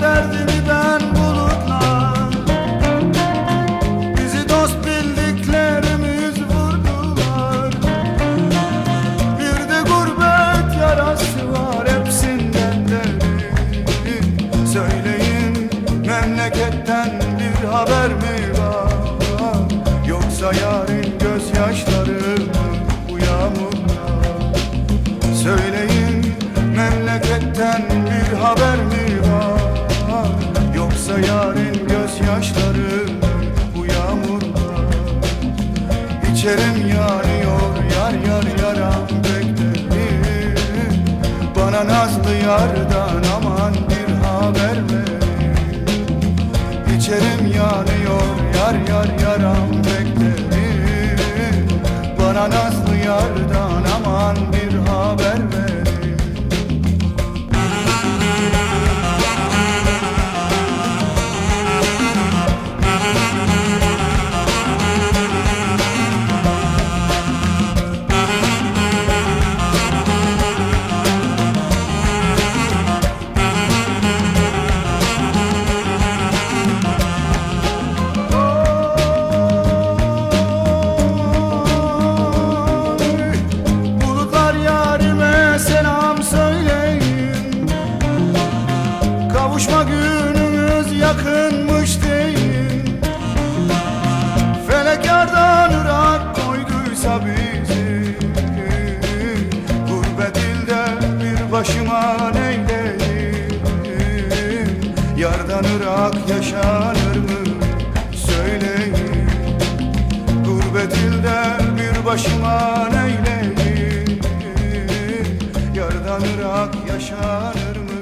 derdimi ben bulutla. Bizi dost bildiklerimiz vurdular. Bir de gurbet yarası var hepsinden derin Söyleyin. Memleketten bir haber mi var? Yoksa yarın gözyaşları bu yağmurda? Söyleyin memleketten bir haber mı bu yağmurlar İçerim yanıyor yar yar yaram beklerim Bana nazlı yardan aman bir haber verin İçerim yanıyor yar yar yaram beklerim Bana nazlı yardan Kavuşma günümüz yakınmış değil. Felek yardan ırak koyduysa bizi. Gurbet ilde bir başıma neyleyim? Yardan ırak yaşanır mı? Söyleyin. Gurbet ilde bir başıma neyleyim? Yardan ırak yaşanır mı?